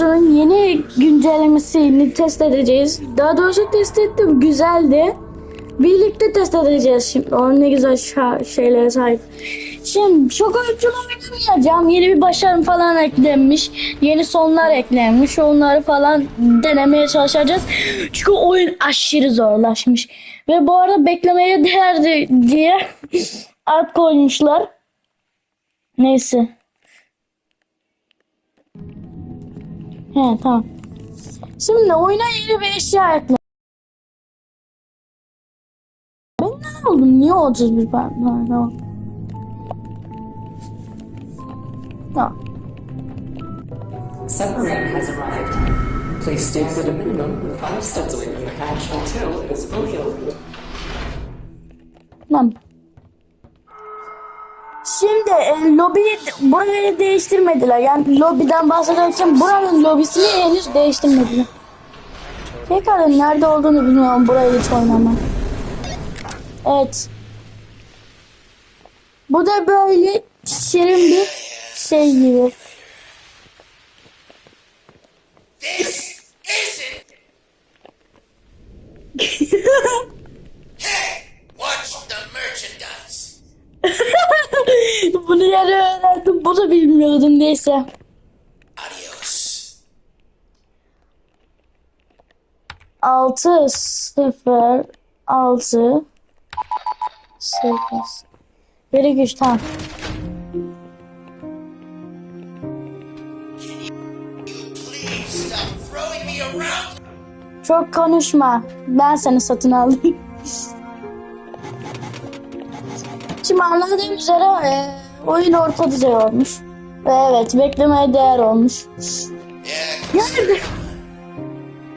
Roblox'un yeni güncellemesini test edeceğiz. Daha doğrusu test ettim. Güzeldi. Birlikte test edeceğiz şimdi. O ne güzel şeylere sahip. Şimdi çok oyunculu oynamayacağım. Yeni bir başarım falan eklenmiş. Yeni sonlar eklenmiş. Onları falan denemeye çalışacağız. Çünkü oyun aşırı zorlaşmış. Ve bu arada beklemeye değerdi diye ad koymuşlar. Neyse. He tamam. Şimdi oyuna yeni bir eşya ekle. Ben ne aldım? Niye 31 ben? Ha, tamam. Tamam. Submarine has arrived. Please stand at a minimum five steps away from the hatch until it is fully opened. Tamam. Şimdi e, lobiyi burayı değiştirmediler. Yani lobiden bahsederken buranın lobisini henüz değiştirmediler. Tekrar nerede olduğunu bilmiyorum burayı hiç oynamam. Evet. Bu da böyle şirin bir şey gibi. This isn't. Bunu yeni öğrendim. Bunu bilmiyordum neyse. Adios. 6 0 6 8 Biri güç tamam. Çok konuşma. Ben seni satın aldım. Şimdi anladığım üzere e, oyun orta düzey olmuş. Ve evet beklemeye değer olmuş. Yani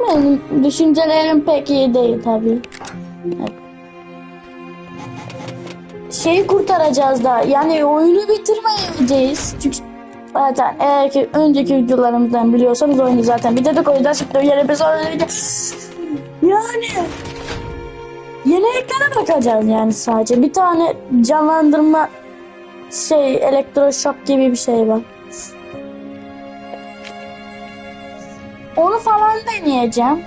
benim düşüncelerim pek iyi değil tabii. Evet. Şeyi kurtaracağız da yani oyunu bitirmeyeceğiz. Çünkü zaten eğer ki önceki videolarımızdan biliyorsanız oyunu zaten bitirdik o yüzden şimdi yeni bir sonra Yani yeni ekrana bakacağız yani sadece. Bir tane canlandırma şey elektroşok gibi bir şey var. Onu falan deneyeceğim.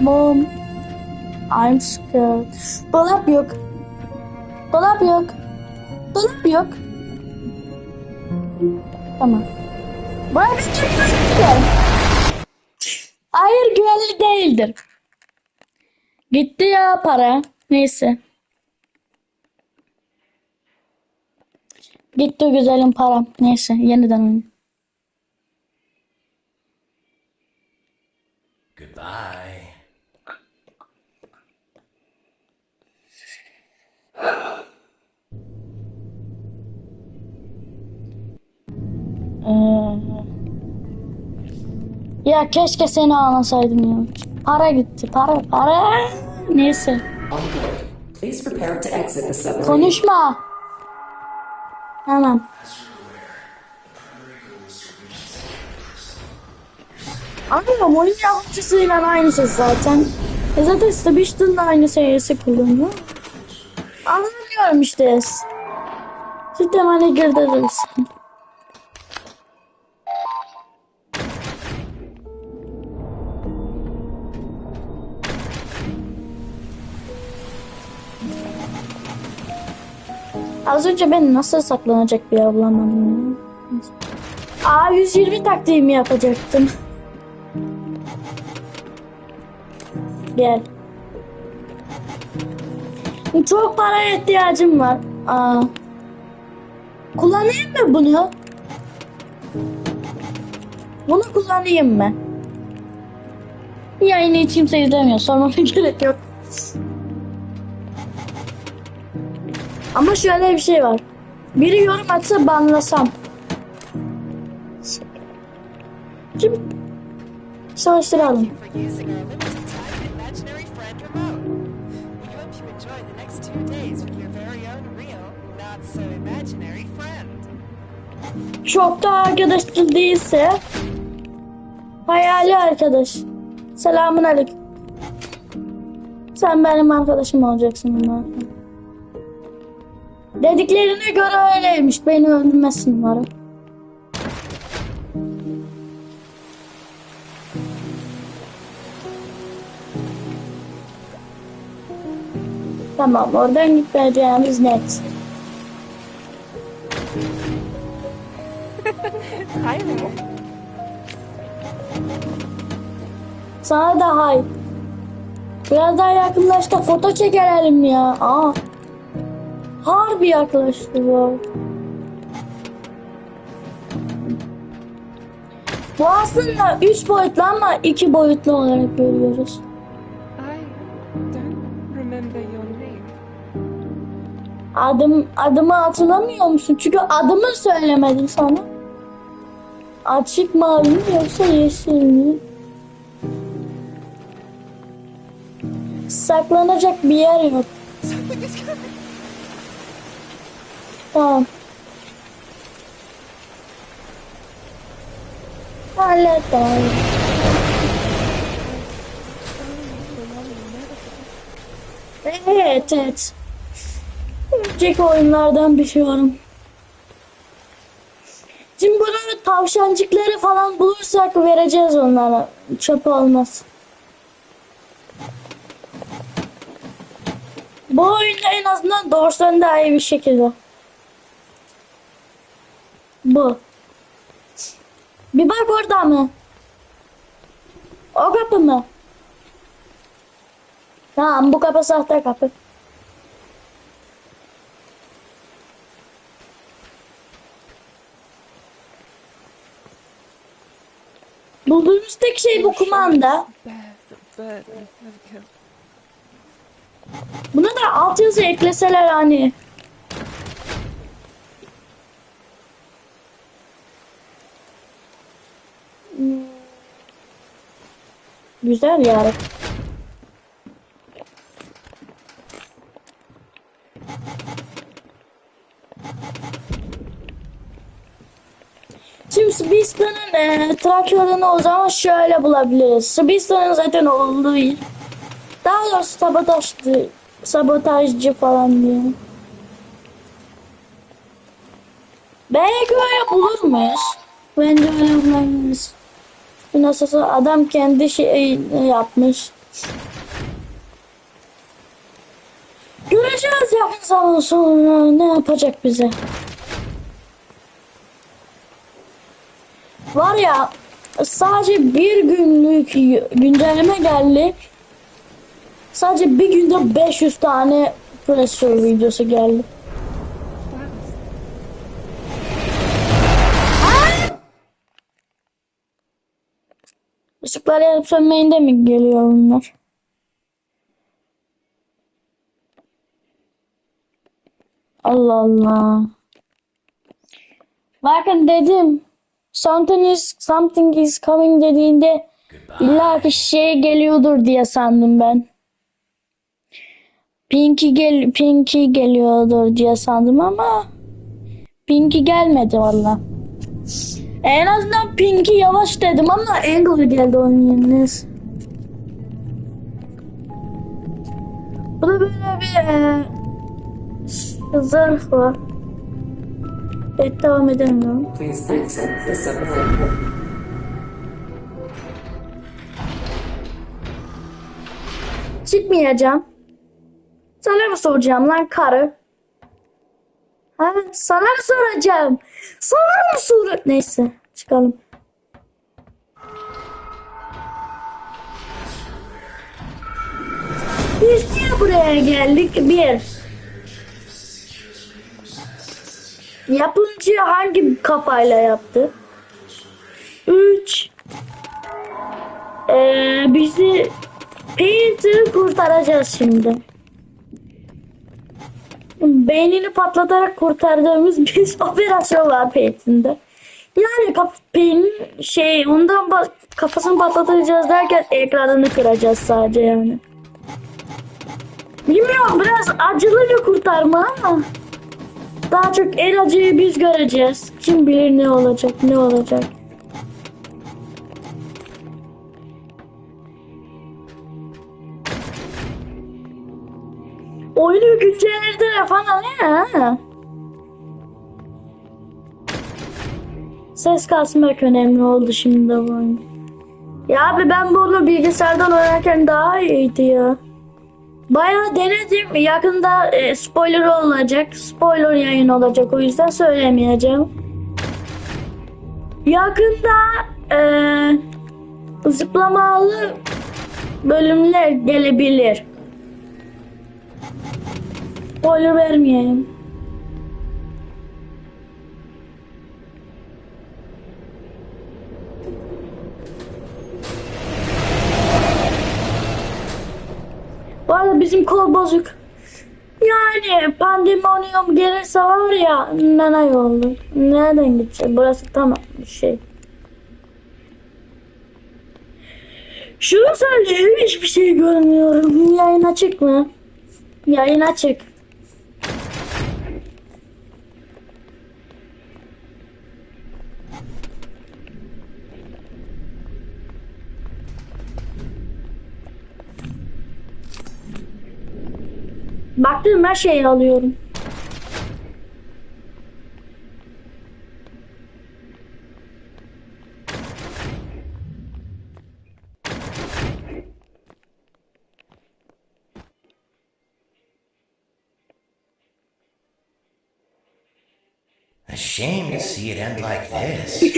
Mom, I'm scared. Dolap yok. Dolap yok. Dolap yok. Tamam. Bana bir şey. Hayır güvenli değildir. Gitti ya para. Neyse. Gitti güzelim param. Neyse yeniden oynayayım. Goodbye. Ee, ya keşke seni anlasaydım ya. Para gitti. Para para. Neyse. Konuşma. Hemen. Anlıyorum oyun yapımcısıyla aynı ses zaten. E zaten Sebastian da aynı serisi kullanıyor. Anlamıyorum işte. Sistemine girdiriz. Az önce ben nasıl saklanacak bir yer bulamadım ya. Aa 120 taktiğimi yapacaktım. Gel. Çok para ihtiyacım var. Aa. Kullanayım mı bunu? Bunu kullanayım mı? Yayını hiç kimse izlemiyor. Sormama gerek yok. Ama şöyle bir şey var. Biri yorum atsa banlasam. Kim? Çalıştıralım. da arkadaşlı değilse hayali arkadaş. Selamun aleyküm. Sen benim arkadaşım olacaksın bundan sonra. Dediklerine göre öyleymiş. Beni öldürmesin var. Tamam oradan gitmeyeceğimiz net. Hi there. Sana da hay. Biraz daha yakınlaş da foto çekelim ya. Aa. Harbi yaklaştı bu. Bu aslında 3 boyutlu ama 2 boyutlu olarak görüyoruz. Adım adımı hatırlamıyor musun? Çünkü adımı söylemedim sana. Açık mavi mi yoksa yeşil mi? Saklanacak bir yer yok. Tamam. Hallet abi. Evet evet. Önceki oyunlardan biliyorum. Şimdi bunu tavşancıkları falan bulursak vereceğiz onlara. Çöp olmaz. Bu oyunda en azından doğrusu daha iyi bir şekilde. Bu. Bir bak orada mı? O kapı mı? Tamam bu kapı sahte kapı. Bulduğumuz tek şey bu kumanda. Buna da altyazı ekleseler hani. Güzel yani. Şimdi Sbistan'ın e, traktörünü o zaman şöyle bulabiliriz. Sbistan'ın zaten olduğu yer. Daha doğrusu sabotajcı, sabotajcı falan diye. Belki öyle bulur muyuz? Bence öyle bulamayız. Nasılsa adam kendi şeyini yapmış. Göreceğiz yakın zaman sonra ne yapacak bize. Var ya sadece bir günlük güncelleme geldi. Sadece bir günde 500 tane Pressure videosu geldi. Işıkları yanıp sönmeyinde mi geliyor bunlar? Allah Allah. Bakın dedim. Something is, something is coming dediğinde illa ki şey geliyordur diye sandım ben. Pinky gel Pinky geliyordur diye sandım ama Pinky gelmedi valla. En azından Pinky yavaş dedim ama Angle geldi onun yerine. Bu da böyle bir e, zırh var. Evet devam edelim. Çıkmayacağım. Sana mı soracağım lan karı? Ha, sana soracağım? Sana mı sor... Neyse çıkalım. Biz niye buraya geldik? Bir. Yapımcı hangi kafayla yaptı? Üç. Ee, bizi Paint'i kurtaracağız şimdi. Beynini patlatarak kurtardığımız bir operasyon var Paint'inde. Yani Paint'in şey ondan kafasını patlatacağız derken ekranını kıracağız sadece yani. Bilmiyorum biraz acılı bir kurtarma ama daha çok en acıyı biz göreceğiz. Kim bilir ne olacak ne olacak. oyunu güçlendirdiler falan ya. Ses kasmak önemli oldu şimdi bu oyun. Ya abi ben bunu bilgisayardan oynarken daha iyiydi ya. Bayağı denedim. Yakında e, spoiler olacak. Spoiler yayın olacak. O yüzden söylemeyeceğim. Yakında e, zıplamalı bölümler gelebilir. Spoiler vermeyeyim. Bu arada bizim kol bozuk. Yani pandemonium gelirse var ya nanay olur. Nereden gidecek? Burası tamam şey. Şunu söyleyeyim hiçbir şey görmüyorum. Yayın açık mı? Yayın açık. Baktığım her şeyi alıyorum. A shame to see it end like this.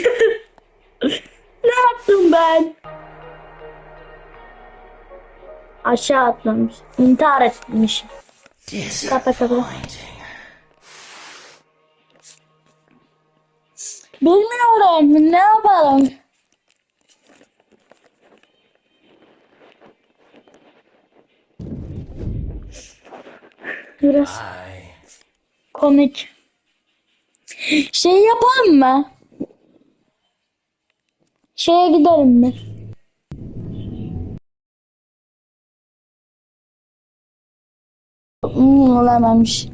Ne yaptım ben? Aşağı atlamış. İntihar etmiş. Kapa kapa. Disappointing. Bilmiyorum ne yapalım. Biraz komik. Şey yapalım mı? Şeye gidelim mi? Hmm, olamamış.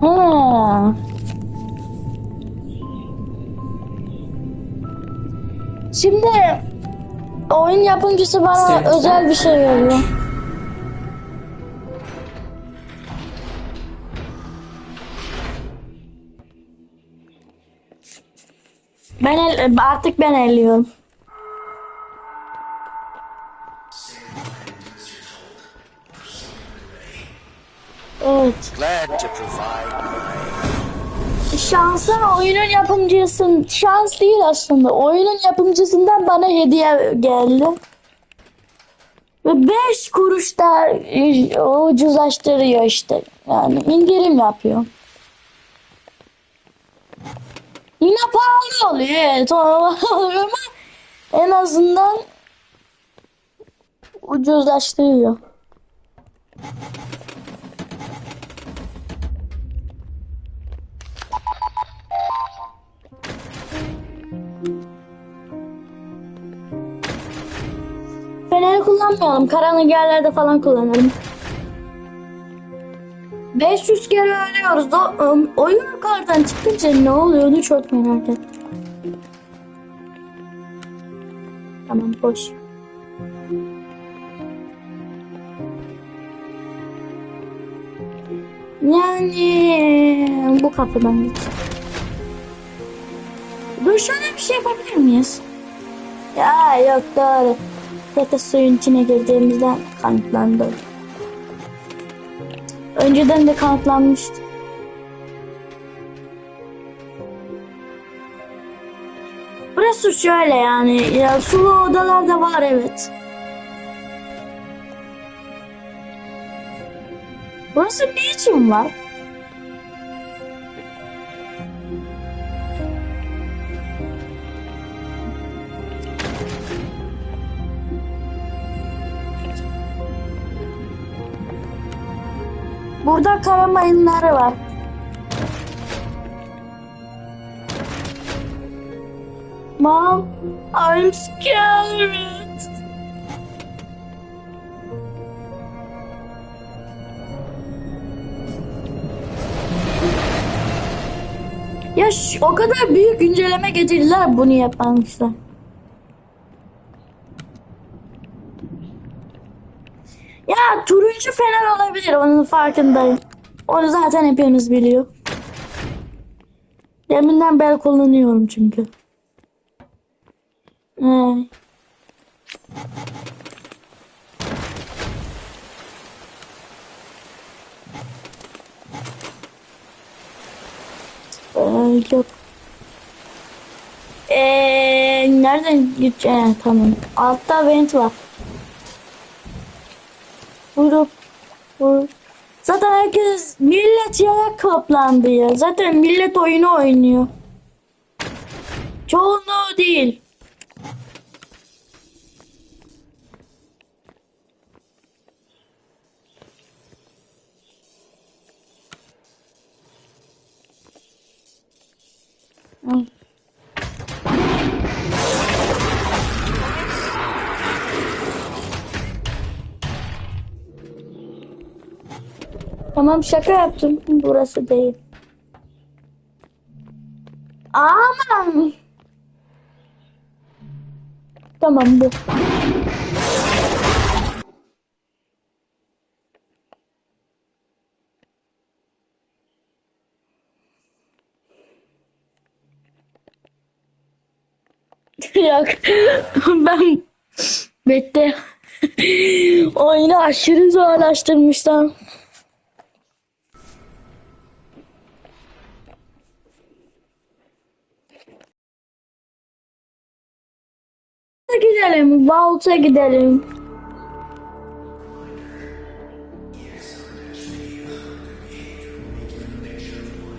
Ha. Şimdi oyun yapımcısı bana özel bir şey veriyor. Ben el, artık ben elliyorum. Evet. glad to provide my Şansın oyunun yapımcısın. Şans değil aslında. Oyunun yapımcısından bana hediye geldi. Ve 5 kuruş da e, ucuzlaştırıyor işte. Yani indirim yapıyor. Yine pahalı oluyor. Evet, oluyor ama en azından ucuzlaştırıyor. Feneri kullanmayalım. Karanlık yerlerde falan kullanalım. 500 kere ölüyoruz. O, um, oyun yukarıdan çıkınca ne oluyordu çok merak ettim. Tamam boş. Yani bu kapıdan gideceğim. Dur şöyle bir şey yapabilir miyiz? Ya yok doğru. Zaten suyun içine girdiğimizden kanıtlandı. Önceden de kanıtlanmıştı. Burası şöyle yani. Ya sulu odalar da var evet. Burası ne için var? Burada kara mayınları var. Mom, I'm scared. Ya ş- o kadar büyük güncelleme getirdiler bunu yapanmışlar. Ya turuncu fener olabilir onun farkındayım. Onu zaten hepiniz biliyor. Deminden beri kullanıyorum çünkü. Ee, Ee, yok. Ee, nereden gideceğim? Tamam. Altta vent var. Vurup vur. Zaten herkes millet yaya kaplandı ya. Zaten millet oyunu oynuyor. Çoğunluğu değil. Tamam şaka yaptım. Burası değil. Aman. Tamam bu. Yok. Ben bitti. Oyunu aşırı zorlaştırmışlar. Gidelim. Vault'a gidelim.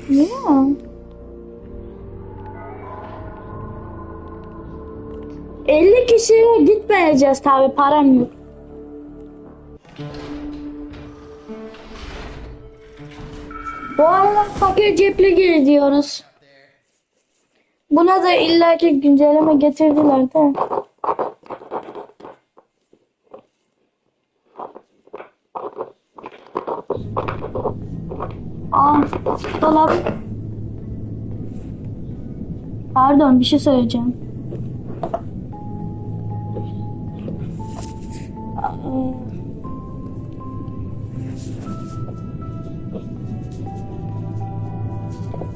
Ya. Elli kişiye gitmeyeceğiz tabi param yok. Bu arada fakir cepli geziyoruz. Buna da illaki güncelleme getirdiler de. Aa, dolap. Pardon bir şey söyleyeceğim.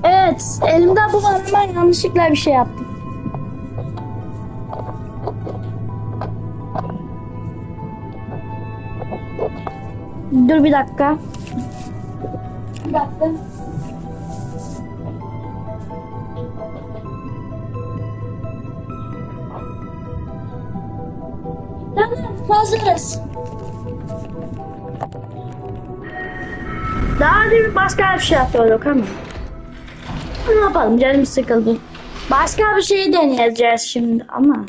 Evet, elimde bu var ama yanlışlıkla bir şey yaptım. Dur bir dakika. Dakika. Tamam, hazırız. Daha demin başka bir şey yapıyorduk ama. Ne yapalım canım sıkıldı. Başka bir şey deneyeceğiz şimdi ama.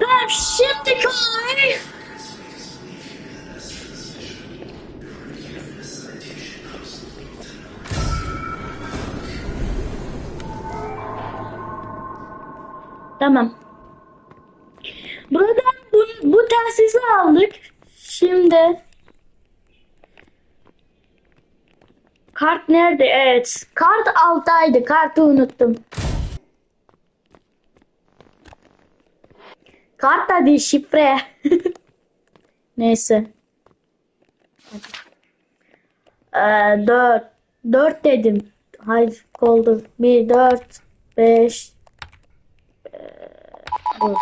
Ben şimdi kolay. Tamam. Buradan bu, bu telsizi aldık. Şimdi Kart nerede? Evet. Kart alttaydı. Kartı unuttum. Kart da değil şifre. Neyse. Ee, 4 4 dedim. Hayır oldu. 1 4 5 bu.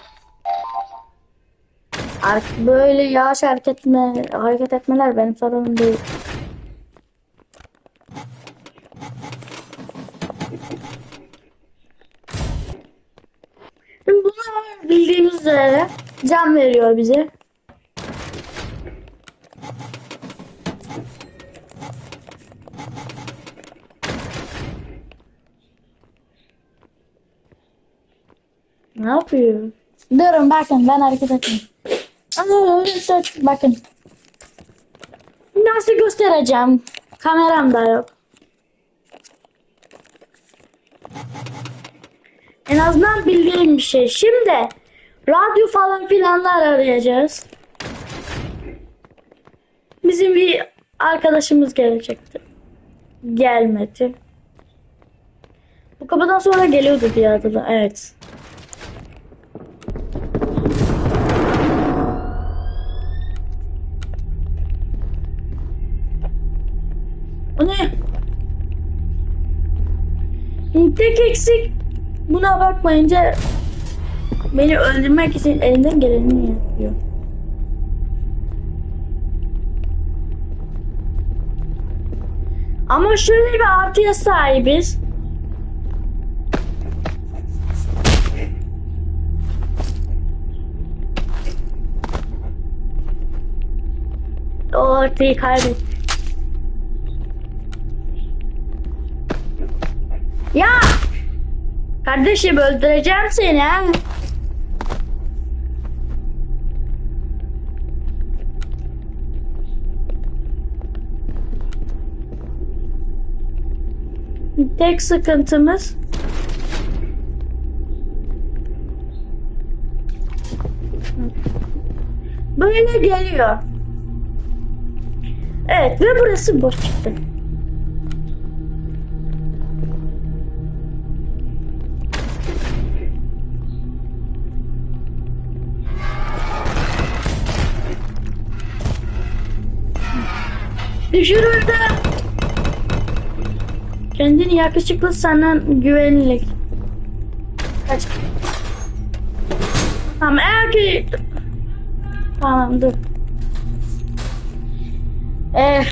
Ar- Böyle yavaş hareket etme, hareket etmeler benim sorunum değil. Bunlar bildiğimiz üzere can veriyor bize. Ne yapıyor? Durun bakın ben hareket evet, bakın. Nasıl göstereceğim? Kameram da yok. En azından bildiğim bir şey. Şimdi radyo falan filanlar arayacağız. Bizim bir arkadaşımız gelecekti. Gelmedi. Bu kapıdan sonra geliyordu diye adı Evet. Tek eksik buna bakmayınca beni öldürmek için elinden geleni yapıyor. Ama şöyle bir artıya sahibiz. O artıyı kaybettik. Ya! Kardeşim öldüreceğim seni ha. Tek sıkıntımız böyle geliyor. Evet ve burası boş çıktı. Düşürüldü. Kendini yakışıklı sanan güvenlik. Kaç. Tamam eğer ki... Tamam dur. Eh,